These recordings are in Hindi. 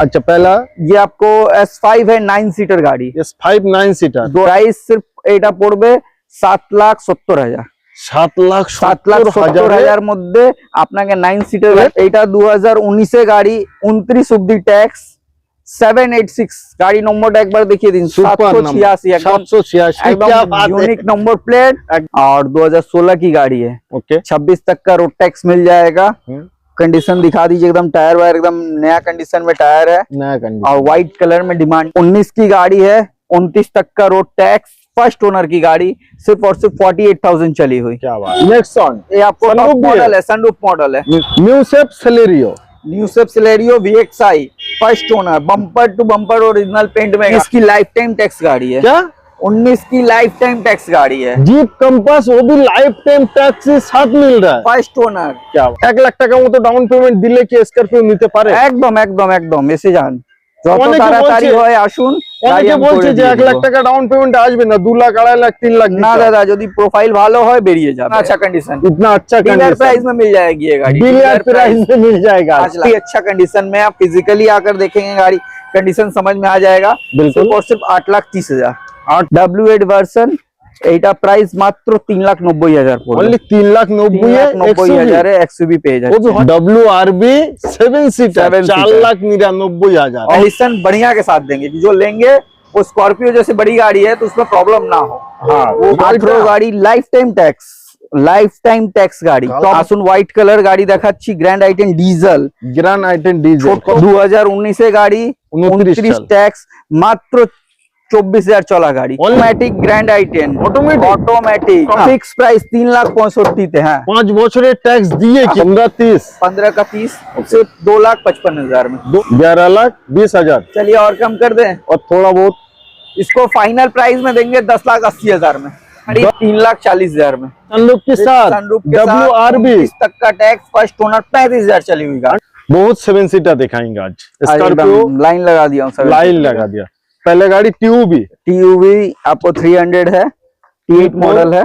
अच्छा पहला ये आपको एस फाइव है नाइन सीटर गाड़ी S five nine seater price সির্ফ এটা পড়বে সাত লাখ সত্তর হাজার সাত লাখ সাত লাখ সত্তর হাজারে হাজার মধ্যে আপনাকে নাইন সিটের এইটা দু হাজার উনিশে গাড়ি উনত্রিশ অব্দি ট্যাক্স সেভেন এইট সিক্স গাড়ি নম্বরটা একবার দেখিয়ে দিন सुपर সাতশো ছিয়াশি नंबर একদম सात सौ छियासी एकदम क्या बात है यूनिक नंबर प्लेट और 2016 की गाड़ी है ओके 26 तक का रोड टैक्स मिल जाएगा हम्म। कंडीशन दिखा दीजिए एकदम टायर वायर एकदम नया कंडीशन में टायर है। नया कंडीशन और व्हाइट कलर में डिमांड 19 की गाड़ी है 29 तक का रोड टैक्स फ़र्स्ट ओनर की गाड़ी सिर्फ़ और सिर्फ़ 48,000 चली हुई। क्या बात। नेक्स्ट ऑन ये आपको। मॉडल है। सनरूफ मॉडल है। New shape Celerio new shape Celerio VXI first owner bumper to bumper original paint में इसकी लाइफ टाइम टैक्स गाड़ी है। क्या? 19 की लाइफ टाइम टैक्स गाड़ी है जीप कंपास वो भी लाइफ टाइम टैक्स के साथ मिल रहा है ফার্স্ট ওনার क्या এক লাখ টাকা মতো ডাউন পেমেন্ট দিলে কি স্করপিও নিতে পারে একদম একদম একদম এসে যান যত অনেকে তাড়াতাড়ি বলছে- হয় আসুন গাড়ি অনেকে আমি বলছে করে যে দিয়ে এক লাখ দেবো। টাকা ডাউন পেমেন্ট আসবে না দু লাখ আড়াই লাখ তিন লাখ না দিতে হবে। দাদা যদি প্রোফাইল ভালো হয় বেরিয়ে যাবে अच्छा कंडीशन इतना अच्छा डीलर प्राइस कंडीशन में मिल जाएगी ये गाड़ी डीलर प्राइस में मिल जाएगा पाँच लाख अच्छा कंडीशन में आप फिजिकली आकर देखेंगे गाड़ी कंडीशन समझ में आ जाएगा बिल्कुल। सिर्फ और सिर्फ आठ लाख तीस हजार आठ डब्ल्यू एट वर्सन এইটা প্রাইস মাত্র তিন লাখ নব্বই হাজার পড়বে ओनली तीन लाख তিন नब्बे লাখ নব্বই হাজারে এক্সইউভি পেয়ে वो भी যাচ্ছে W R B seven seater Seven चार seater। लाख निन्यानबे हजार कंडीशन बढ़िया के साथ देंगे कि जो लेंगे वो स्कॉर्पियो जैसे बड़ी गाड़ी है तो उसमें प्रॉब्लम ना हो हाँ वो वो আঠেরো গাড়ি lifetime tax lifetime tax গাড়ি কালো। তো আসুন হোয়াইট কালার গাড়ি দেখাচ্ছি grand i ten diesel grand i ten diesel দু হাজার উনিশে গাড়ি 29 উনত্রিশ সাল। ট্যাক্স মাত্র चौबीस हज़ार चला गाड़ी automatic grand i ten automatic fix price तीन लाख पौसठी है पाँच बच्चे टैक्स दिए पंद्रह तीस पंद्रह का तीस सिर्फ़ दो लाख पचपन हज़ार में ग्यारह लाख बीस हज़ार चलिए और कम कर दे। और थोड़ा बहुत। इसको फाइनल प्राइस में देंगे दस लाख अस्सी हज़ार में। तीन लाख चालीस हज़ार में। सनरूप के साथ डब्ल्यू आर बी तक का टैक्स फ़र्स्ट ओनर पैंतीस हज़ार चली हुई गाड़ी। बहुत सेवन सीटर दिखाएँगे आज। लाइन लगा दिया लाइन लगा दिया। पहले गाड़ी ट्यूब भी टीयूवी आपको 300 है टी एट मॉडल है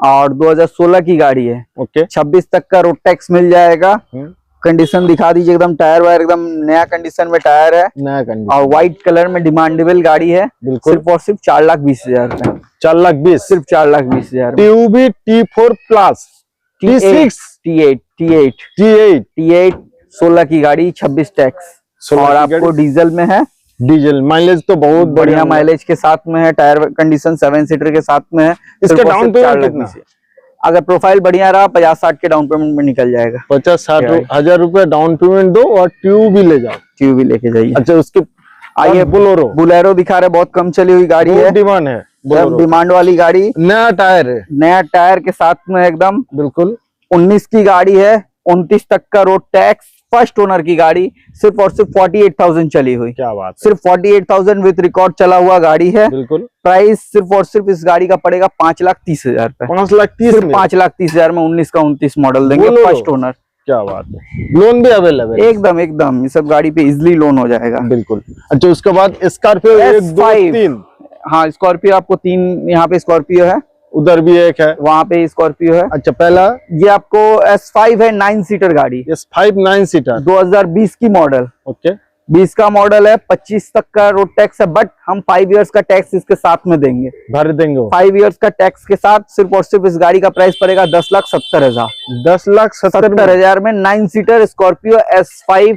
और 2016 की गाड़ी है। ओके 26 तक का रोड टैक्स मिल जाएगा। हम्म, कंडीशन दिखा दीजिए एकदम टायर वायर एकदम नया कंडीशन में टायर है। नया कंडीशन और व्हाइट कलर में डिमांडेबल गाड़ी है। बिल्कुल। सिर्फ़ और सिर्फ़ चार लाख बीस हज़ार रुपए चार लाख बीस। सिर्फ़ चार लाख बीस हज़ार TUV T four plus T six T eight T eight T eight T eight सोलह की गाड़ी छब्बीस टैक्स और आपको डीजल में है। डीजल माइलेज तो बहुत बढ़िया माइलेज के साथ में है टायर कंडीशन सेवन सीटर के साथ में है इसका डाउन लाख कितना? अगर प्रोफ़ाइल बढ़िया रहा पचास साठ के डाउन पेमेंट में निकल जाएगा। पचास साठ हज़ार रुपए डाउन पेमेंट दो और ट्यूब भी ले जाओ। ट्यूब भी लेके जाइए। अच्छा उसके आइए बोलोरो बुलेरो दिखा रहे बहुत कम चली हुई गाड़ी है। डिमांड है डिमांड वाली गाड़ी नया टायर है। नया टायर के साथ में एकदम बिल्कुल। 19 की गाड़ी है 29 तक का रोड टैक्स फ़र्स्ट ओनर की गाड़ी सिर्फ़ और सिर्फ़ 48,000 चली हुई। क्या बात सिर्फ़ 48,000 विद रिकॉर्ड चला हुआ गाड़ी है। बिल्कुल। प्राइस सिर्फ़ और सिर्फ़ इस गाड़ी का पड़ेगा पाँच लाख तीस हज़ार पाँच लाख तीस पाँच लाख तीस हज़ार में उन्नीस का उन्तीस मॉडल देंगे फ़र्स्ट ओनर क्या बात है। लोन भी अवेलेबल एकदम एकदम। ये सब गाड़ी पे इजिली लोन हो जाएगा। बिल्कुल। अच्छा उसके बाद स्कॉर्पियो एक दो S5 तीन। हाँ स्कॉर्पियो आपको तीन यहाँ पे स्कॉर्पियो है। उधर भी एक है। वहाँ पे स्कॉर्पियो है। अच्छा पहला? ये आपको एस फाइव है नाइन सीटर गाड़ी। एस फाइव नाइन सीटर 2020 की मॉडल ओके। 20 का मॉडल है 25 तक का रोड टैक्स है बट हम फाइव इयर्स का टैक्स इसके साथ में देंगे। भर देंगे फाइव इयर्स का टैक्स के साथ सिर्फ़ और सिर्फ़ इस गाड़ी का प्राइस पड़ेगा दस लाख सत्तर हज़ार। दस लाख सत्तर हज़ार में nine seater Scorpio S five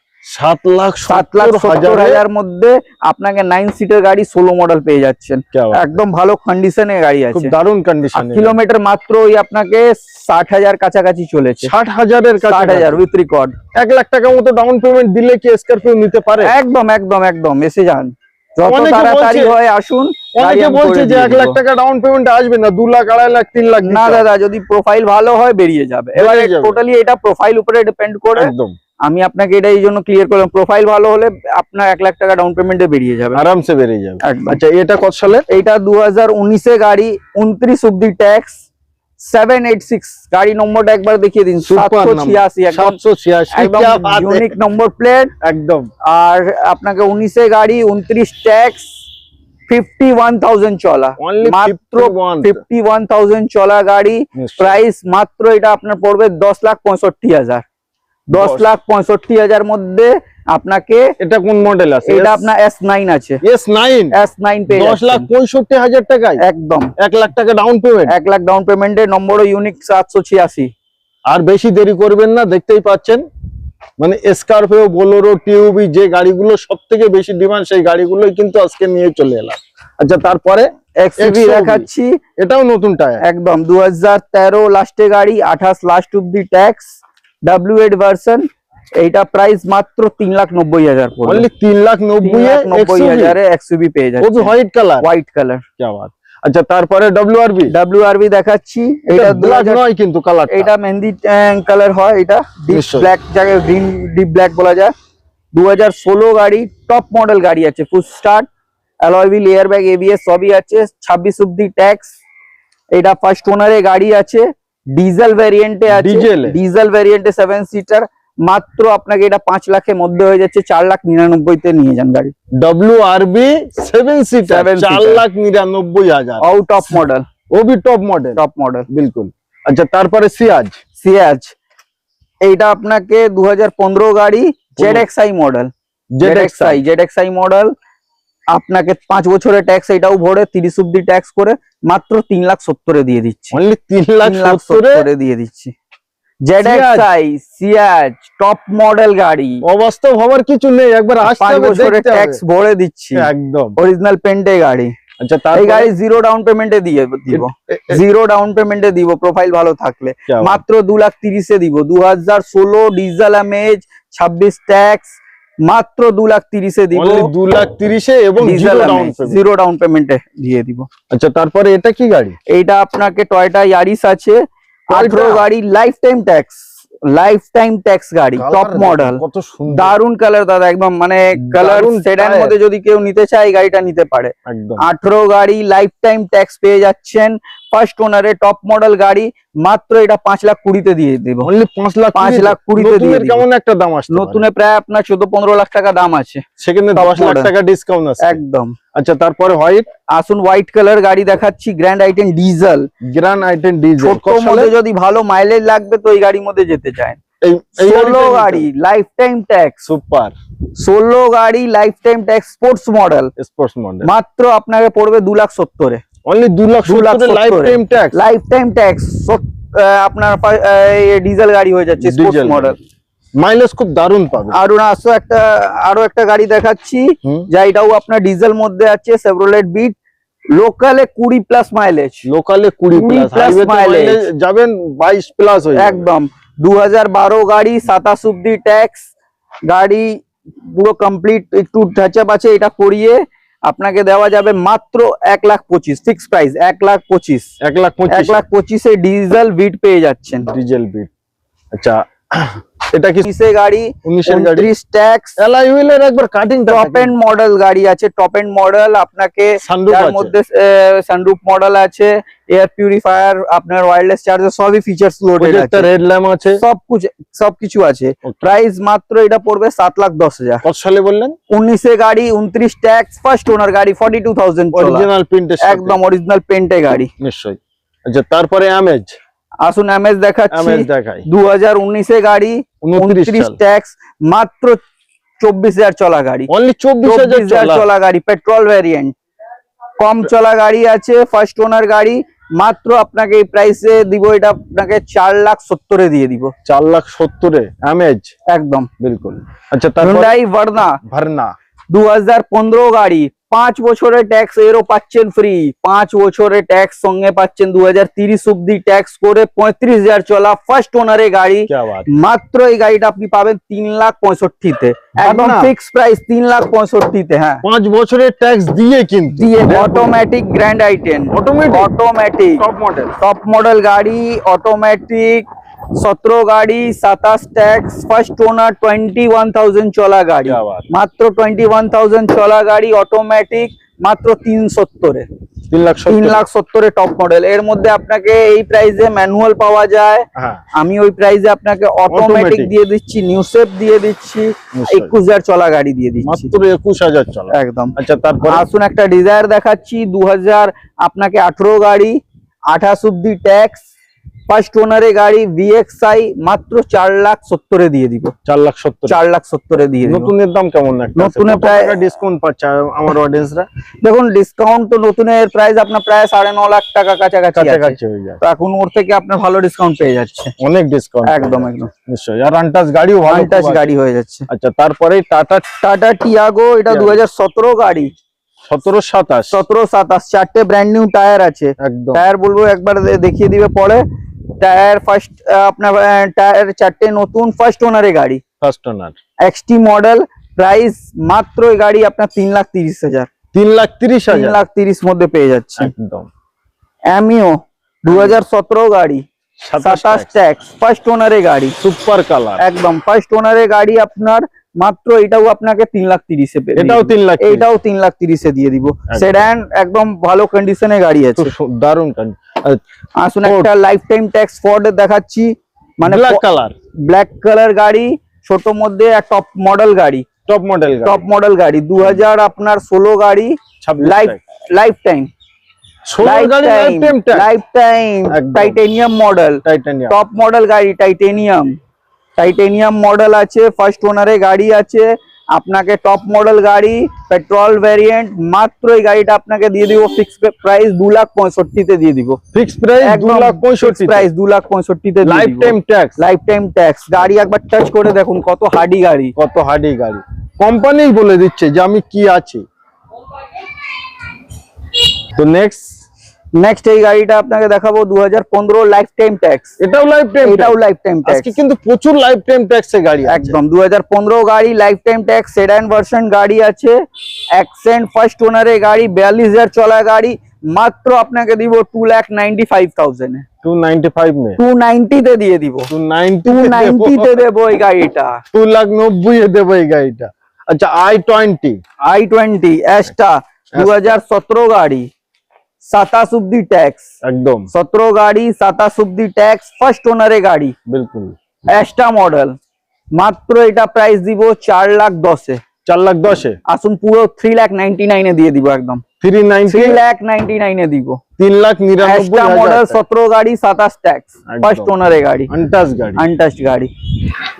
সাত লাখ সাত লাখ সত্তর হাজার মধ্যে আপনাকে নাইন গাড়ি ষোলো মডেল পেয়ে যাচ্ছেন। একদম ভালো গাড়ি আছে। কন্ডিশন কিলোমিটার মাত্র ওই আপনাকে ষাট হাজার কাছাকাছি চলেছে। হাজার এক লাখ মতো ডাউন পেমেন্ট দিলে কি নিতে পারে? একদম একদম একদম যান। তাড়াতাড়ি হয় আসুন বলছে যে এক লাখ টাকা ডাউন পেমেন্ট না দু লাখ আড়াই লাখ তিন লাখ না দাদা যদি প্রোফাইল ভালো হয় বেরিয়ে যাবে। টোটালি এটা প্রোফাইল উপরে ডিপেন্ড করে একদম। আমি আপনাকে এটা এই জন্য ক্লিয়ার করলাম। প্রোফাইল ভালো হলে আপনার এক লাখ টাকা ডাউন পেমেন্টে বেরিয়ে যাবে। আরামসে বেরিয়ে যাবে। আচ্ছা এটা কত সালে? এইটা দু হাজার উনিশে গাড়ি উনত্রিশ অব্দি ট্যাক্স সেভেন এইট সিক্স গাড়ি নম্বরটা একবার দেখিয়ে দিন। সাতশো ছিয়াশি একদম। সাতশো ছিয়াশি। ইউনিক নম্বর প্লেট একদম। আর আপনাকে উনিশে গাড়ি উনত্রিশ ট্যাক্স ফিফটি ওয়ান থাউজেন্ড চলা। মাত্র ফিফটি ওয়ান থাউজেন্ড চলা গাড়ি। প্রাইস মাত্র এটা আপনার পড়বে দশ লাখ পঁয়ষট্টি হাজার। দশ। লাখ পঁয়ষট্টি হাজার মধ্যে আপনাকে এটা কোন মডেল আছে? এটা আপনার এস নাইন আছে। এস নাইন এস নাইন পেয়ে দশ লাখ পঁয়ষট্টি হাজার টাকায়? একদম। এক লাখ টাকা ডাউন পেমেন্ট এক লাখ ডাউন পেমেন্টের নম্বরও ইউনিক সাতশো ছিয়াশি। আর বেশি দেরি করবেন না দেখতেই পাচ্ছেন। মানে স্করপিও বোলেরো টিউবি যে গাড়িগুলো সব থেকে বেশি ডিমান্ড সেই গাড়িগুলোই কিন্তু আজকে নিয়ে চলে এলাম। আচ্ছা তারপরে XUV দেখাচ্ছি। এটাও নতুন টায়ার একদম দু হাজার তেরো লাস্টে গাড়ি আঠাশ লাস্ট অব্দি ট্যাক্স ডাব্লিউ এইট ভার্সন এইটা প্রাইস মাত্র তিন লাখ নব্বই হাজার পড়বে। তিন লাখ নব্বই নব্বই হাজারে একসুবি পেয়ে যাবে হোয়াইট কালার হোয়াইট কালার আচ্ছা তারপরে দেখাচ্ছি। এটা কিন্তু কালার এটা মেহেন্দি কালার হয় এটা। ব্ল্যাক ডিপ ব্ল্যাক বলা যায়। দু হাজার ষোলো গাড়ি টপ মডেল গাড়ি আছে ব্যাগ সবই আছে। ছাব্বিশ অব্দি ট্যাক্স এটা ফার্স্ট ওনারে গাড়ি আছে। ডিজেল ভ্যারিয়েন্টে আছে। ডিজেলে? ডিজেল ভ্যারিয়েন্টে সেভেন সিটার মাত্র আপনাকে এটা পাঁচ লাখের মধ্যে হয়ে যাচ্ছে চার লাখ নিরানব্বইতে নিয়ে যান গাড়ি। ডব্লিউআরবি সেভেন সিটার চার। লাখ নিরানব্বই হাজার। টপ মডেল ও B top model top model বিলকুল। আচ্ছা তারপরে সিয়াজ সিয়াজ এইটা আপনাকে দু হাজার পনেরো গাড়ি Z X I model Z X I Z X I model আপনাকে পাঁচ বছরের ট্যাক্স এটাও ভরে তিরিশ অব্দি ট্যাক্স করে মাত্র তিন লাখ সত্তরে দিয়ে দিচ্ছি। তিন লাখ সত্তরে দিয়ে দিচ্ছি। গাড়ি। জিরো ডাউন দিয়ে দিব। জিরো ডাউন প্রোফাইল ভালো থাকলে। মাত্র দু লাখ তিরিশে দিব। দু হাজার ষোলো ডিজেল ছাব্বিশ ট্যাক্স মাত্র দু লাখ তিরিশে দিব। দু লাখ তিরিশে এবং জিরো ডাউন পেমেন্টে দিয়ে দিব। আচ্ছা তারপরে এটা কি গাড়ি? এইটা আপনাকে টয়টা ইয়ারিস আছে। আঠারো গাড়ি life time tax life time tax গাড়ি টপ মডেল কত দারুণ কালার দাদা একদম মানে কালার tyre। মধ্যে যদি কেউ নিতে চায় গাড়িটা নিতে পারে। আঠারো গাড়ি লাইফ টাইম ট্যাক্স পেয়ে যাচ্ছেন। ফার্স্ট ওনারে টপ মডেল গাড়ি মাত্র এটা পাঁচ লাখ কুড়িতে দিয়ে দিব। পাঁচ লাখ পাঁচ লাখ কুড়িতে দিয়ে কেমন একটা দাম আছে নতুনে প্রায় আপনার চোদ্দ পনেরো লাখ টাকা দাম আছে। সেখানে দশ লাখ টাকা ডিসকাউন্ট আছে। একদম। আচ্ছা তারপরে হোয়াইট আসুন হোয়াইট কালার গাড়ি দেখাচ্ছি grand i ten diesel grand i ten diesel মধ্যে যদি ভালো মাইলেজ লাগবে তো এই গাড়ির মধ্যে যেতে চায়। ষোলো গাড়ি লাইফ টাইম ট্যাক্স সুপার ষোলো গাড়ি life time tax sports model sports model মাত্র আপনাকে পড়বে দু লাখ সত্তরে। অনলি দু লাখ দু lakh life time tax life time tax আপনার ডিজেল গাড়ি হয়ে যাচ্ছে স্পোর্টস মডেল মাইলেজ খুব দারুণ পাবে। আর আসো একটা আরও একটা গাড়ি দেখাচ্ছি। যা এটাও আপনার ডিজেল মধ্যে আছে সেভরোলেট বিট লোকালে কুড়ি প্লাস মাইলেজ লোকালে কুড়ি 20 প্লাস mileage। যাবেন বাইশ প্লাস একদম। দু হাজার বারো গাড়ি সাতাশ অব্দি ট্যাক্স গাড়ি পুরো কমপ্লিট একটু টাচআপ আছে এটা করিয়ে আপনাকে দেওয়া যাবে মাত্র এক লাখ পঁচিশ ফিক্স প্রাইস এক লাখ পঁচিশ। এক লাখ এক লাখ পঁচিশে ডিজেল বিট পেয়ে যাচ্ছেন। ডিজেল বিট আচ্ছা এটা কি পঁচিশে গাড়ি উনিশের গাড়ি? উনত্রিশ ট্যাক্স এলআই হুইলের একবার কাটিং টপ এন্ড মডেল গাড়ি আছে টপ এন্ড মডেল আপনাকে আছে। মধ্যে সানরুফ মডেল আছে এয়ার পিউরিফায়ার আপনার ওয়্যারলেস চার্জার সবই ফিচার্স লোডেড আছে। রেড ল্যাম্প আছে। সব কিছু সব কিছু আছে। প্রাইস মাত্র এটা পড়বে সাত লাখ দশ হাজার। কত সালে বললেন? উনিশে গাড়ি উনত্রিশ ট্যাক্স ফার্স্ট ওনার গাড়ি ফর্টি টু থাউজেন্ড অরিজিনাল প্রিন্টের একদম অরিজিনাল পেন্টে গাড়ি। নিশ্চয়ই। আচ্ছা তারপরে অ্যামেজ আসুন এমএস দেখাচ্ছি। দু হাজার উনিশে গাড়ি উনত্রিশ ট্যাক্স মাত্র চব্বিশ হাজার চলা গাড়ি। অনলি চব্বিশ হাজার চলা। গাড়ি পেট্রোল ভ্যারিয়েন্ট। কম চলা গাড়ি আছে ফার্স্ট ওনার গাড়ি। মাত্র আপনাকে এই প্রাইসে দিব এটা আপনাকে চার লাখ সত্তরে দিয়ে দিব। চার লাখ সত্তরে। অ্যামেজ একদম। বিলকুল। আচ্ছা ভার্না ভারনা দু হাজার পনেরো গাড়ি পাঁচ বছরের ট্যাক্স এরও পাচ্ছেন ফ্রি পাঁচ বছরের ট্যাক্স সঙ্গে পাচ্ছেন দু হাজার তিরিশ অব্দি ট্যাক্স করে পঁয়ত্রিশ হাজার চলা ফার্স্ট ওনারে গাড়ি। মাত্র এই গাড়িটা আপনি পাবেন তিন লাখ পঁয়ষট্টিতে। একদম ফিক্স প্রাইস তিন লাখ পঁয়ষট্টিতে হ্যাঁ। পাঁচ বছরের ট্যাক্স দিয়ে দিয়ে automatic grand i ten automatic automatic top model গাড়ি অটোমেটিক সতেরো গাড়ি সাতাশ tax first owner twenty one thousand চলা গাড়ি। মাত্র টোয়েন্টি ওয়ান থাউজেন্ড চলা গাড়ি অটোমেটিক মাত্র তিন সত্তরে। তিন লাখ সত্তরে টপ মডেল এর মধ্যে আপনাকে এই প্রাইসে ম্যানুয়াল পাওয়া যায়। হ্যাঁ। আমি ওই প্রাইসে আপনাকে অটোমেটিক দিয়ে দিচ্ছি নিউসেপ দিয়ে দিচ্ছি একুশ হাজার চলা গাড়ি দিয়ে দিচ্ছি। একুশ হাজার চলা। একদম। আচ্ছা তারপর? আসুন একটা ডিজায়ার দেখাচ্ছি। দু হাজার আপনাকে আঠারো গাড়ি আঠাশ অব্দি ট্যাক্স ফার্স্ট ওনারে গাড়ি ভিএক্সআই মাত্র চার লাখ সত্তরে দিয়ে দিব। চার লাখ সত্তর। চার লাখ সত্তরে দিয়ে নতুনের দাম কেমন নতুনে প্রায়- ডিসকাউন্ট পাচ্ছে আমার অডিয়েন্সরা দেখুন ডিসকাউন্ট তো নতুনের প্রাইস আপনার প্রায় সাড়ে ন লাখ টাকা কাছাকাছি। কাছাকাছি হয়ে যায় তো এখন ওর থেকে আপনার ভালো ডিসকাউন্ট পেয়ে যাচ্ছে। অনেক ডিসকাউন্ট একদম, একদম। নিশ্চয়ই। আর আনটাস গাড়িও। গাড়ি হয়ে যাচ্ছে। আচ্ছা তারপরে টাটা টাটা টিয়াগো এটা দু হাজার সতেরো গাড়ি। সতেরো সাতাশ। সতেরো সাতাশ চারটে ব্র্যান্ড নিউ টায়ার আছে। টায়ার বলব একবার দেখিয়ে দিবে পরে। টায়ার ফার্স্ট আপনার টায়ার চারটে নতুন ফার্স্ট ওনারে গাড়ি। First owner XT model price মাত্র এই গাড়ি আপনার তিন লাখ তিরিশ হাজার। তিন লাখ তিরিশ তিন হাজার। লাখ তিরিশ মধ্যে পেয়ে যাচ্ছে। একদম। অ্যামিও দু হাজার সতেরো গাড়ি সাতাশ ট্যাক্স ফার্স্ট গাড়ি। সুপার কালার একদম ফার্স্ট গাড়ি আপনার মাত্র এটাও আপনাকে তিন লাখ তিরিশে এটাও তিন লাখ। এইটাও তিন লাখ তিরিশে দিয়ে দিব। সেডান একদম ভালো কন্ডিশনে গাড়ি আছে। দারুণ আসুন। একটা লাইফ টাইম ট্যাক্স ফোর্ড দেখাচ্ছি। মানে ব্ল্যাক কালার ব্ল্যাক কালার গাড়ি ছোট মধ্যে টপ মডেল গাড়ি। টপ মডেল টপ মডেল গাড়ি। দু হাজার আপনার ষোলো গাড়ি life life time life time titanium model top model গাড়ি টাইটেনিয়াম টাইটেনিয়াম মডেল আছে ফার্স্ট ওনারে গাড়ি আছে। আপনাকে টপ মডেল গাড়ি পেট্রোল ভ্যারিয়েন্ট মাত্র এই গাড়িটা আপনাকে দিয়ে দিব ফিক্স প্রাইস দু লাখ পঁয়ষট্টিতে দিয়ে দিব। ফিক্স প্রাইস দু লাখ পঁয়ষট্টি প্রাইস দু লাখ পঁয়ষট্টিতে life time tax life time tax গাড়ি একবার টাচ করে দেখুন কত হার্ডি গাড়ি। কত হার্ডি গাড়ি। কোম্পানি বলে দিচ্ছে যে আমি কি আছি। তো নেক্সট নেক্সট এই গাড়িটা আপনাকে দেখাবো দু হাজার পনেরো লাইফ টাইম ট্যাক্স এটাও লাইফ টাইম এটাও লাইফ টাইম ট্যাক্স আজকে কিন্তু প্রচুর লাইফ টাইম ট্যাক্সে গাড়ি একদম দু হাজার পনেরো গাড়ি life time tax sedan version গাড়ি আছে। অ্যাকসেন্ট ফার্স্ট ওনারে গাড়ি বিয়াল্লিশ হাজার চলা গাড়ি। মাত্র আপনাকে দিব টু লাখ নাইনটি মে। টু নাইনটিতে দিয়ে দিব। টু নাইনটি টু দেবো এই গাড়িটা। টু লাখ নব্বই এ দেবো এই গাড়িটা। আচ্ছা আই টোয়েন্টি আই টোয়েন্টি এসটা দু হাজার সতেরো গাড়ি। সাতাশ অব্দি ট্যাক্স। একদম। সতেরো গাড়ি সাতাশ অব্দি ট্যাক্স ফার্স্ট ওনারে গাড়ি। বিলকুল। অ্যাস্টা মডেল মাত্র এটা প্রাইস দিব চার লাখ দশে। চার লাখ দশে? আসুন পুরো থ্রি লাখ নাইনটি নাইনে দিয়ে দিব একদম। থ্রি লাখ নাইনটি নাইনে দিব। তিন লাখ নিরানব্বই মডেল সতেরো গাড়ি সাতাশ ট্যাক্স ফার্স্ট ওনারে গাড়ি। আনটাস গাড়ি। আনটাচ গাড়ি।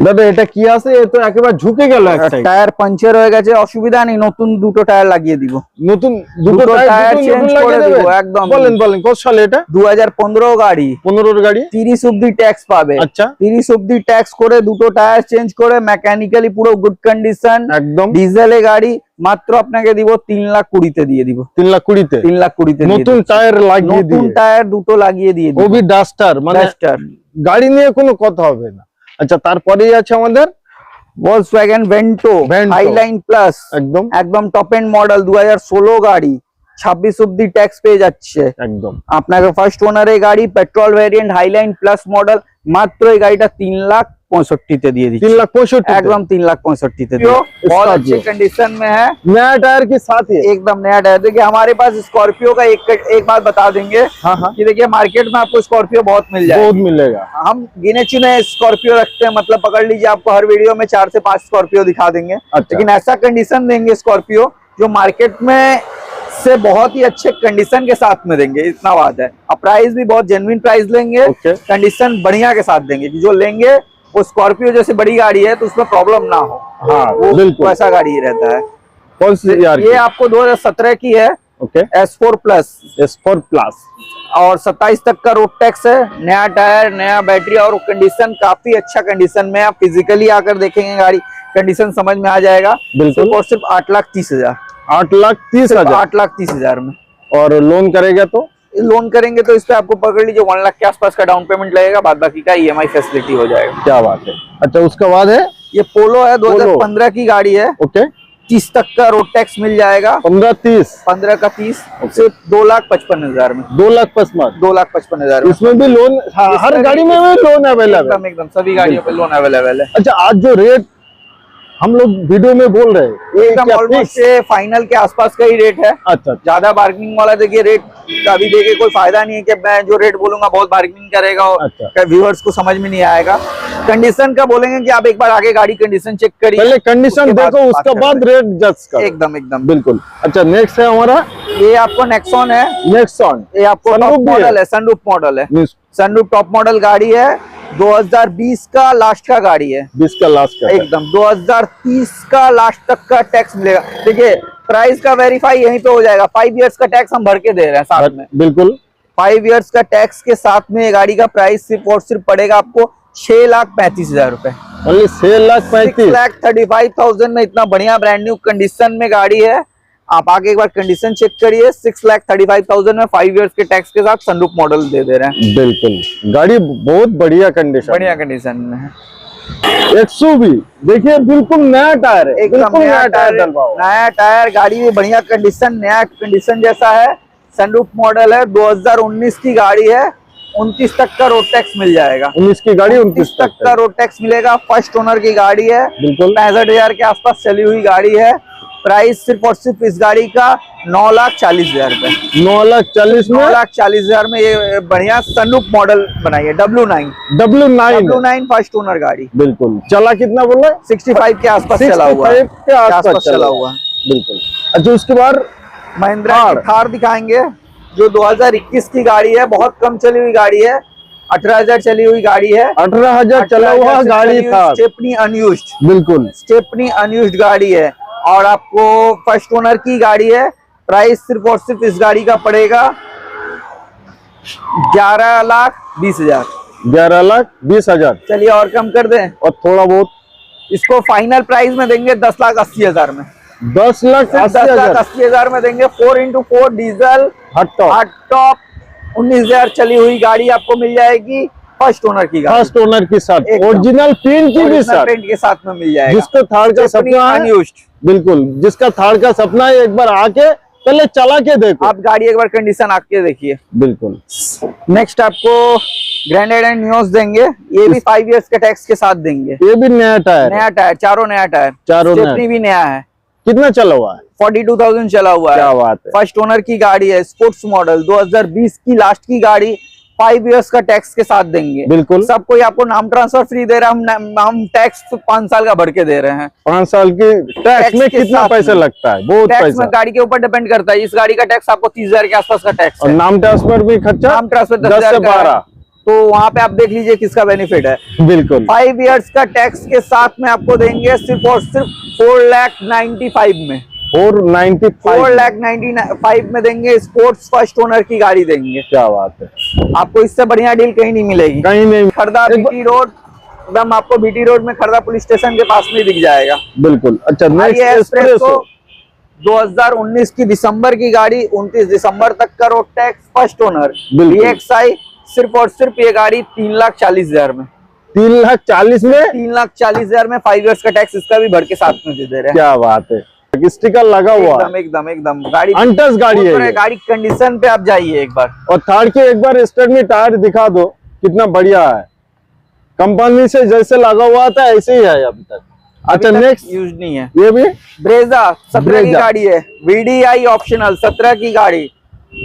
দাদা এটা কি আছে? এ তো একেবারে ঝুঁকে গেল এক। টায়ার পাঞ্চার হয়ে গেছে অসুবিধা নেই নতুন দুটো টায়ার লাগিয়ে দিব। নতুন দুটো টায়ার চেঞ্জ করে দিব? একদম। বলেন বলেন কত সালে এটা? দু হাজার পনেরো গাড়ি। পনেরোর গাড়ি? তিরিশ অব্দি ট্যাক্স পাবে। আচ্ছা। তিরিশ অব্দি ট্যাক্স করে দুটো টায়ার চেঞ্জ করে মেকানিক্যালি পুরো গুড কন্ডিশন একদম। ডিজেলে গাড়ি মাত্র আপনাকে দিব তিন লাখ কুড়িতে দিয়ে দিব। তিন লাখ কুড়িতে? তিন লাখ কুড়িতে নতুন টায়ার লাগিয়ে নতুন টায়ার দুটো লাগিয়ে দিয়ে দিব। ডাস্টার মানে ডাস্টার গাড়ি নিয়ে কোনো কথা হবে না। আচ্ছা তারপরেই আছে আমাদের Volkswagen Vento Vento। Highline plus একদম। একদম টপ এন্ড মডেল দু হাজার ষোলো গাড়ি ছাব্বিশ অব্দি ট্যাক্স পেয়ে যাচ্ছে। একদম। আপনাকে ফার্স্ট ওনারে গাড়ি petrol variant highline plus model মাত্র এই গাড়িটা তিন লাখ पौसठीते दिए तीन लाख पैंसठ एकदम तीन लाख पैंसठ बहुत अच्छी कंडीशन में है। नया टायर के साथ ही एकदम नया टायर। देखिए हमारे पास स्कॉर्पियो का एक एक बात बता देंगे हाँ, हाँ। कि देखिए मार्केट में आपको स्कॉर्पियो बहुत मिल जाएगा। बहुत मिलेगा। हम गिने चुने स्कॉर्पियो रखते हैं मतलब पकड़ लीजिए आपको हर वीडियो में चार से पाँच स्कॉर्पियो दिखा देंगे। अच्छा। लेकिन ऐसा कंडीशन देंगे स्कॉर्पियो जो मार्केट में से बहुत ही अच्छे कंडीशन के साथ में देंगे। इतना बात है। प्राइस भी बहुत जेनुइन प्राइस लेंगे। कंडीशन बढ़िया के साथ देंगे जो लेंगे वो स्कॉर्पियो जैसे बड़ी गाड़ी है तो उसमें प्रॉब्लम ना हो। हाँ वो बिल्कुल। वैसा गाड़ी ही रहता है। कौन सी यार ये आपको 2017 की है। Okay. S four plus S four plus और 27 तक का रोड टैक्स है। नया टायर नया बैटरी और कंडीशन काफ़ी अच्छा कंडीशन में आप फिजिकली आकर देखेंगे गाड़ी। कंडीशन समझ में आ जाएगा। बिल्कुल। और सिर्फ़ आठ लाख तीस हज़ार। आठ लाख तीस हज़ार। आठ लाख तीस हज़ार में। और लोन करेगा तो? लोन करेंगे तो इस पे आपको पकड़ लीजिए वन लाख के आसपास का डाउन पेमेंट लगेगा बाद बाकी का ईएमआई फैसिलिटी हो जाएगा। क्या बात है। अच्छा उसके बाद है? ये पोलो है 2015 की गाड़ी है। ओके तीस तक का रोड टैक्स मिल जाएगा। पंद्रह तीस। पंद्रह का तीस सिर्फ़ दो लाख पचपन हज़ार में। दो लाख पचपन दो लाख पचपन हज़ार में। इसमें भी लोन हाँ, हर गाड़ी में लोन अवेलेबल एकदम एकदम सभी गाड़ियों पे लोन अवेलेबल है। अच्छा आज जो रेट हम लोग वीडियो में बोल रहे हैं ऑलमोस्ट फाइनल के आसपास का ही रेट है। अच्छा अच्छा। ज़्यादा बार्गेनिंग वाला देखिए रेट का अभी देखिए कोई फ़ायदा नहीं है कि मैं जो रेट बोलूँगा बहुत बार्गेनिंग करेगा और अच्छा। व्यूअर्स को समझ में नहीं आएगा। कंडीशन का बोलेंगे कि आप एक बार आगे गाड़ी कंडीशन चेक करिए। पहले कंडीशन देखो उसके बाद रेट जज हैं। करो। एकदम एकदम। बिल्कुल। अच्छा नेक्स्ट है हमारा? ये आपको नेक्सॉन है। नेक्सॉन ये आपको? मॉडल है। सनरूफ मॉडल है। सनरूफ टॉप मॉडल गाड़ी है। 2020 का लास्ट का गाड़ी है। बीस का लास्ट का है। एकदम। 2030 का लास्ट तक का टैक्स मिलेगा। देखिए प्राइस का वेरीफाई यहीं पे हो जाएगा। फाइव इयर्स का टैक्स हम भर के दे रहे हैं साथ में। बिल्कुल। फाइव इयर्स का टैक्स के साथ में ये गाड़ी का प्राइस सिर्फ़ और सिर्फ़ पड़ेगा आपको छह लाख पैंतीस हज़ार रूपए। छह लाख पैंतीस। लाख थर्टी फाइव थाउज़ेंड में इतना बढ़िया ब्रांड न्यू कंडीशन में गाड़ी है। आप आगे एक बार कंडीशन चेक करिए six lakh thirty five thousand में फाइव इयर्स के टैक्स के साथ सनरूफ मॉडल दे दे रहे हैं। बिल्कुल। गाड़ी बहुत बढ़िया कंडीशन बढ़िया कंडीशन में है एक्सयूवी देखिए बिल्कुल नया टायर है। एकदम नया टायर नया टायर गाड़ी भी बढ़िया कंडीशन नया कंडीशन जैसा है। सनरूफ मॉडल है। 2019 की गाड़ी है। 29 तक का रोड टैक्स मिल जाएगा। उन्नीस की गाड़ी 29 उनतीस तक का रोड टैक्स मिलेगा। फ़र्स्ट ओनर की गाड़ी है। बिल्कुल। पैंसठ हज़ार के आसपास चली हुई गाड़ी है। प्राइस सिर्फ़ और सिर्फ़ इस गाड़ी का नौ लाख चालीस हज़ार रुपए। नौ लाख चालीस नौ लाख चालीस हज़ार में ये बढ़िया सनरूफ मॉडल बनाई है W nine W nine W nine first owner गाड़ी। बिल्कुल। चला कितना बोल रहे? सिक्सटी फाइव के आसपास चला हुआ। है 65 के आसपास चला हुआ। बिल्कुल। अच्छा उसके बाद महिंद्रा थार। दिखाएँगे जो 2021 की गाड़ी है बहुत कम चली हुई गाड़ी है। 18000 चली हुई गाड़ी है। अठारह हज़ार चला हुआ गाड़ी था स्टेपनी अनयूज्ड बिल्कुल। स्टेपनी अनयूज्ड गाड़ी है। और आपको फ़र्स्ट ओनर की गाड़ी है। प्राइस सिर्फ़ और सिर्फ़ इस गाड़ी का पड़ेगा ग्यारह लाख बीस हज़ार। ग्यारह लाख बीस हज़ार। चलिए और कम कर दें। और थोड़ा बहुत। इसको फाइनल प्राइस में देंगे दस लाख अस्सी हज़ार में। दस लाख दस लाख हज़ार। अस्सी हज़ार में देंगे। फोर इंटू फोर डीजल हट टॉप उन्नीस हज़ार चली हुई गाड़ी आपको मिल जाएगी फ़र्स्ट ओनर की गाड़ी। फ़र्स्ट ओनर के साथ। ओरिजिनल पिन की भी पेंट के साथ में मिल जाएगा। जिसको थार का सपना। बिल्कुल जिसका थार का सपना है एक बार आके पहले चला के देखो। आप गाड़ी एक बार कंडीशन आके देखिए। बिल्कुल। नेक्स्ट आपको ग्रैंडेड एंड न्यूज़ देंगे। ये भी फाइव इयर्स के टैक्स के साथ देंगे। ये भी नया टायर नया टायर चारों नया टायर। चारों भी नया है। कितना चला हुआ है? फोर्टी टू थाउज़ेंड चला हुआ है। क्या बात है। फ़र्स्ट ओनर की गाड़ी है स्पोर्ट्स मॉडल 2020 की लास्ट की गाड़ी फाइव इयर्स का टैक्स के साथ देंगे। बिल्कुल। सब कोई आपको नाम ट्रांसफ़र फ्री दे रहा है हम हम टैक्स पाँच साल का भर के दे रहे हैं। पाँच साल की टैक्स टैक्स में कितना पैसा लगता है? बहुत टैक्स पैसा। में गाड़ी के ऊपर डिपेंड करता है। इस गाड़ी का टैक्स आपको तीस हज़ार के आसपास का टैक्स और नाम ट्रांसफ़र भी खर्चा नाम ट्रांसफ़र दस दस हज़ार बारह। तो वहाँ पे आप देख लीजिए किसका बेनिफिट है। बिल्कुल। फाइव इयर्स का टैक्स के साथ में आपको देंगे सिर्फ़ और सिर्फ़ फोर लैख नाइन्टी फाइव में। Four ninety four lakh ninety five में देंगे स्पोर्ट्स फ़र्स्ट ओनर की गाड़ी देंगे। क्या बात है। आपको इससे बढ़िया डील कहीं नहीं मिलेगी। कहीं नहीं। खरदा बीटी रोड एकदम आपको बीटी रोड में खरदा पुलिस स्टेशन के पास में दिख जाएगा। बिल्कुल। अच्छा दो हज़ार 2019 की दिसंबर की गाड़ी 29 दिसंबर तक का road tax first owner. DXI सिर्फ़ और सिर्फ़ ये गाड़ी तीन लाख चालीस हज़ार में। तीन लाख चालीस में? तीन लाख चालीस हज़ार में फाइव इयर्स का टैक्स इसका भी भर के साथ में दे दे रहे हैं। क्या बात है। स्टिकर लगा हुआ एकदम एकदम एकदम। गाड़ी अनटच गाड़ी है गाड़ी कंडीशन पे आप जाइए एक बार। और थर्ड के एक बार स्टेट में टायर दिखा दो कितना बढ़िया है। कंपनी से जैसे लगा हुआ था ऐसे ही है अभी तक। अच्छा नेक्स्ट यूज़ नहीं है। ये भी? ब्रेजा सत्रह की गाड़ी है। वीडीआई ऑप्शनल सत्रह की गाड़ी।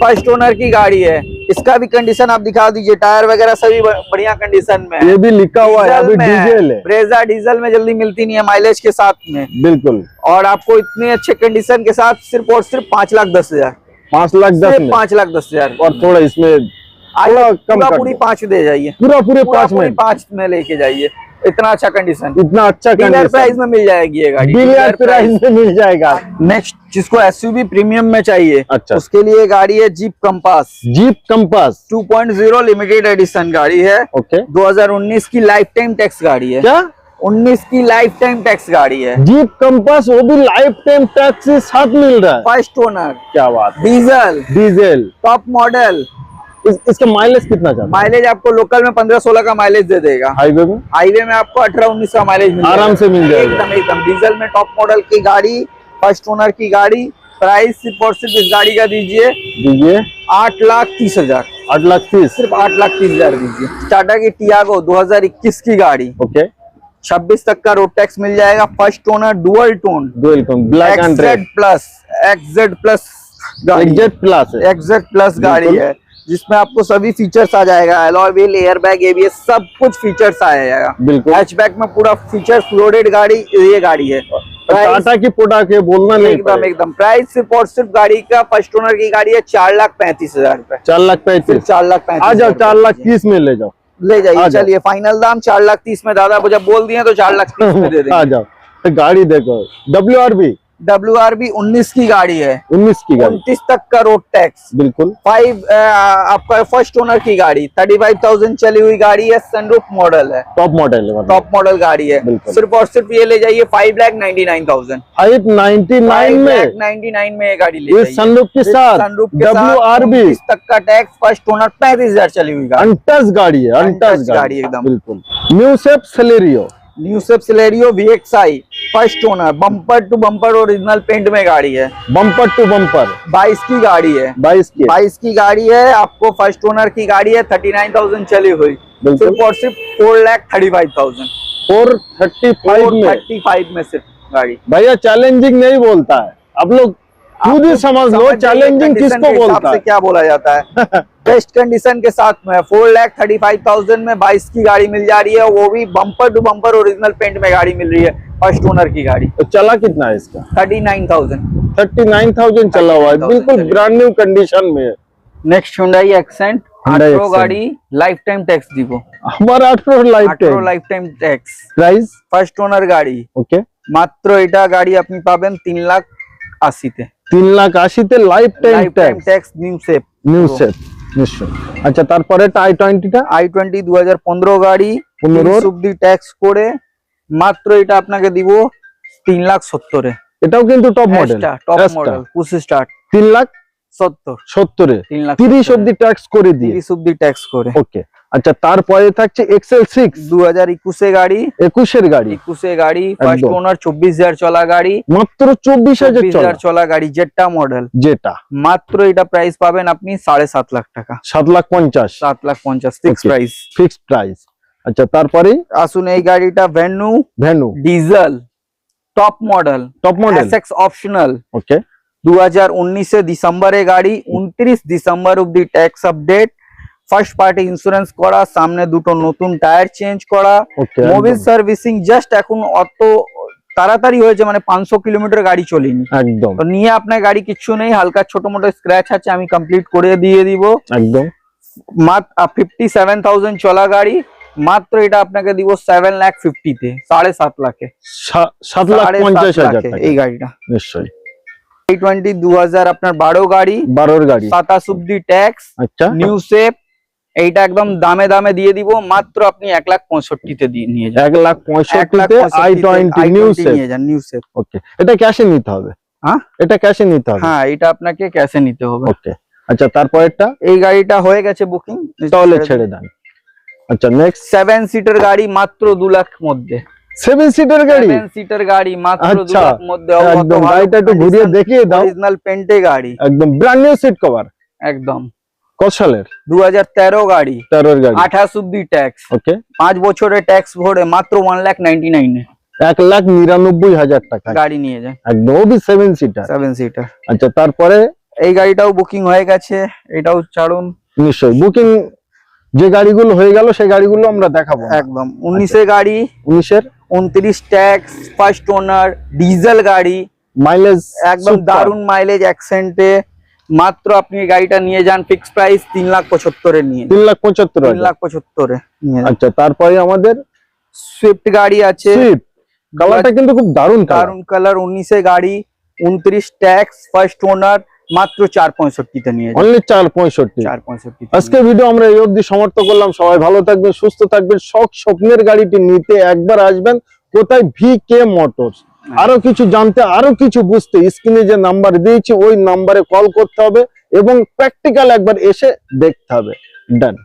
फ़र्स्ट ओनर की गाड़ी है। इसका भी कंडीशन आप दिखा दीजिए टायर वगैरह सभी बढ़िया कंडीशन में ये भी लिखा हुआ है अभी डीजल में है ब्रेजा डीजल में जल्दी मिलती नहीं है माइलेज के साथ में। बिल्कुल। और आपको इतने अच्छे कंडीशन के साथ सिर्फ़ और सिर्फ़ पाँच लाख दस हज़ार। पाँच लाख दस पाँच लाख दस हज़ार। और थोड़ा इसमें पूरा पूरी पाँच दे जाइए। पूरा पूरे पूरा पाँच में? पाँच में लेके जाइए। इतना अच्छा कंडीशन इतना अच्छा डीलर प्राइस में मिल जाएगी ये गाड़ी। डीलर प्राइस में मिल जाएगा। नेक्स्ट जिसको एसयूवी प्रीमियम में चाहिए अच्छा। उसके लिए गाड़ी है Jeep Compass Jeep Compass 2.0 limited edition गाड़ी है। ओके 2019 की लाइफ टाइम टैक्स गाड़ी है। क्या? 19 की लाइफ टाइम टैक्स गाड़ी है। जीप कंपास वो भी लाइफ टाइम टैक्स के साथ मिल रहा है। फ़र्स्ट ओनर क्या बात डीजल डीजल टॉप मॉडल इस, इसका माइलेज कितना है? माइलेज आपको लोकल में 15-16 का माइलेज दे देगा। हाईवे में? हाईवे में आपको 18-19 का माइलेज आराम से मिल जाएगा। एकदम एकदम। डीजल में टॉप मॉडल की गाड़ी फ़र्स्ट ओनर की गाड़ी प्राइस सिर्फ़ और सिर्फ़ इस गाड़ी का दीजिए। दीजिए। आठ लाख तीस हज़ार। आठ लाख तीस? सिर्फ़ आठ लाख तीस हज़ार दीजिए। टाटा की टियागो 2021 की गाड़ी। ओके छब्बीस तक का रोड टैक्स मिल जाएगा। First owner dual tone dual tone black and red plus exceed plus गाड़ी। प्लस एक्सेड प्लस गाड़ी है। जिसमें आपको सभी फीचर्स आ जाएगा alloy wheel air bag ABS सब कुछ फीचर्स आ जाएगा। बिल्कुल। हैचबैक में पूरा फीचर्स लोडेड गाड़ी ये गाड़ी है। टाटा की प्रोडक्ट है बोलना नहीं एकदम एकदम। प्राइस सिर्फ़ और सिर्फ़ गाड़ी का फ़र्स्ट ओनर की गाड़ी है चार लाख पैंतीस हज़ार रूपए। चार लाख पैंतीस। चार लाख पैंतीस आ जाओ चार लाख तीस में ले जाओ। ले जाइए चलिए फाइनल दाम चार लाख तीस में दादा जब बोल दिए तो चार लाख तीस में दे आ जाओ। गाड़ी देखो। W R V W R V उन्नीस की गाड़ी है। उन्नीस की गाड़ी। उनतीस तक का रोड टैक्स बिल्कुल। फाइव आपका फ़र्स्ट ओनर की गाड़ी। थर्टी फाइव थाउज़ेंड चली हुई गाड़ी है सनरूफ मॉडल है। टॉप मॉडल है टॉप मॉडल गाड़ी है। सिर्फ़ और सिर्फ़ ये ले जाइए five lakh ninety nine thousand five ninety nine में। नाइन्टी नाइन में ये गाड़ी ले सनरूफ के साथ सनरूफ डब्ल्यू आर बी तक का टैक्स फ़र्स्ट ओनर पैंतीस हज़ार चली हुई गाड़ी। गाड़ी है गाड़ी एकदम। बिल्कुल। New shape Celerio new shape Celerio VXI first owner bumper to bumper original paint में गाड़ी है। बम्पर टू बम्पर बाईस की गाड़ी है। बाईस की। बाईस की गाड़ी है आपको फ़र्स्ट ओनर की गाड़ी है थर्टी नाइन थाउज़ेंड चली हुई। सिर्फ़ और सिर्फ़ four lakh thirty five thousand four thirty five thirty five में सिर्फ़ गाड़ी। भैया चैलेंजिंग नहीं बोलता है। अब लोग खुद ही समझ लो चैलेंजिंग किसको बोलता है? क्या बोला जाता है। बेस्ट कंडीशन के साथ में four lakh thirty five thousand में बाईस की गाड़ी मिल जा रही है वो भी bumper to bumper original paint में गाड़ी मिल रही है फर्स्ट ओनर की गाड़ी तो चला कितना है इसका thirty nine thousand thirty nine thousand चला हुआ है 39,000 बिल्कुल चलेगा। ब्रांड न्यू कंडीशन में है नेक्स्ट हुंडई एक्सेंट Hyundai আঠারো Accent। গাড়ি লাইফ টাইম ট্যাক্স দিব हमारा अठारह लाइफ আঠারো time lifetime tax price first owner গাড়ি ओके মাত্র এটা গাড়ি আপনি পাবেন তিন লাখ আশিতে তিন lakh আশিতে lifetime lifetime tax tax new shape new set নিশ্চয় আচ্ছা তারপরে আই টোয়েন্টিটা আই টোয়েন্টি দু হাজার পনেরো গাড়ি 15 তিরিশ অব্দি ট্যাক্স করে মাত্র এটা আপনাকে দিব তিন লাখ সত্তরে। এটাও কিন্তু top model top model push start তিন লাখ সত্তর। সত্তরে। তিন লাখ তিরিশ অব্দি ট্যাক্স করে দিয়ে। তিরিশ অব্দি ট্যাক্স করে। ওকে আচ্ছা তারপরে থাকছে এক্সেল সিক্স দু হাজার একুশে গাড়ি। একুশের গাড়ি। একুশে গাড়ি ফার্স্ট ওনার চব্বিশ হাজার চলা গাড়ি। মাত্র চব্বিশ হাজার চলা। গাড়ি যেটা মডেল যেটা মাত্র এটা প্রাইস পাবেন আপনি সাড়ে সাত লাখ টাকা। সাত লাখ পঞ্চাশ। সাত লাখ পঞ্চাশ ফিক্স প্রাইস ফিক্সড প্রাইস আচ্ছা তারপরে? আসুন এই গাড়িটা Venue Venue diesel top model top model SX optional okay দু হাজার উনিশে ডিসেম্বরে গাড়ি উনত্রিশ ডিসেম্বর অব্দি tax update first party insurance করা সামনে দুটো নতুন টায়ার চেঞ্জ করা মোবিল সার্ভিসিং জাস্ট এখন অত তাড়াতাড়ি হয়েছে মানে পাঁচশো কিলোমিটার গাড়ি চলিনি। একদম। নিয়ে আপনার গাড়ি কিচ্ছু নেই হালকা ছোট মোটো স্ক্র্যাচ আছে আমি কমপ্লিট করে দিয়ে দিব। একদম। মাত্র ফিফটি সেভেন থাউজেন্ড চলা গাড়ি মাত্র এটা আপনাকে দিব সেভেন লাখ ফিফটিতে সাড়ে সাত লাখে। সাত লাখ পঞ্চাশ হাজার এই গাড়িটা। নিশ্চয়ই। এই টোয়েন্টি দু হাজার আপনার বারো গাড়ি বারোর গাড়ি। সাতাশ অব্দি ট্যাক্স আচ্ছা। নিউ সেপ এইটা একদম দামে দামে দিয়ে দিব মাত্র আপনি এক লাখ পঁয়ষট্টিতে দিয়ে নিয়ে যান। এক লাখ পঁয়ষট্টিতে I twenty i20 new set নিয়ে যান নিউ ওকে এটা ক্যাশে নিতে হবে। হ্যাঁ? এটা ক্যাশে নিতে হবে। হ্যাঁ এটা আপনাকে ক্যাশে নিতে হবে। ওকে আচ্ছা তারপরেরটা? এই গাড়িটা হয়ে গেছে বুকিং তাহলে ছেড়ে দেন। আচ্ছা নেক্সট সেভেন সিটার গাড়ি মাত্র দু লাখ মধ্যে। সেভেন সিটার গাড়ি? সেভেন সিটার গাড়ি মাত্র দু আচ্ছা, লাখ মধ্যে। একদম গাড়িটা একটু ঘুরিয়ে দেখিয়ে দাও। অরিজিনাল পেন্টে গাড়ি। একদম ব্র্যান্ড নিউ সিট কভার একদম। কত সালের গাড়ি। তেরোর গাড়ি। আঠাশ অব্দি ট্যাক্স ওকে। পাঁচ বছরের ট্যাক্স ভরে মাত্র লাখ লাখ নিরানব্বই হাজার টাকা। গাড়ি নিয়ে যায়। একদম সিটার সিটার আচ্ছা তারপরে? এই গাড়িটাও বুকিং হয়ে গেছে। এটাও ছাড়ুন। নিশ্চয়ই। বুকিং যে গাড়িগুলো হয়ে গেল সেই গাড়িগুলো আমরা দেখাবো। একদম। উনিশে গাড়ি। উনিশের? উনত্রিশ ট্যাক্স ফার্স্ট ওনার ডিজেল গাড়ি। মাইলেজ একদম দারুণ মাইলেজ অ্যাক্সেন্টে মাত্র আপনি গাড়িটা নিয়ে যান ফিক্স প্রাইস তিন লাখ পঁচাত্তরে নিয়ে তিন লাখ পঁচাত্তর তিন লাখ পঁচাত্তরে আচ্ছা তারপরে আমাদের সুইফট গাড়ি আছে। কালারটা কিন্তু খুব দারুণ দারুণ কালার উনিশে গাড়ি উনত্রিশ ট্যাক্স ফার্স্ট ওনার মাত্র চার পঁয়ষট্টিতে নিয়ে অনলি চার পঁয়ষট্টি। চার পঁয়ষট্টি আজকে ভিডিও আমরা এই অবধি সমাপ্ত করলাম। সবাই ভালো থাকবেন সুস্থ থাকবেন। শখ স্বপ্নের গাড়িটি নিতে একবার আসবেন। কোথায়? ভি কে মোটরস আরও কিছু জানতে, আরও কিছু বুঝতে স্ক্রিনে যে নাম্বার দিয়েছি, ওই নাম্বারে কল করতে হবে এবং প্র্যাকটিক্যাল একবার এসে দেখতে হবে। ডান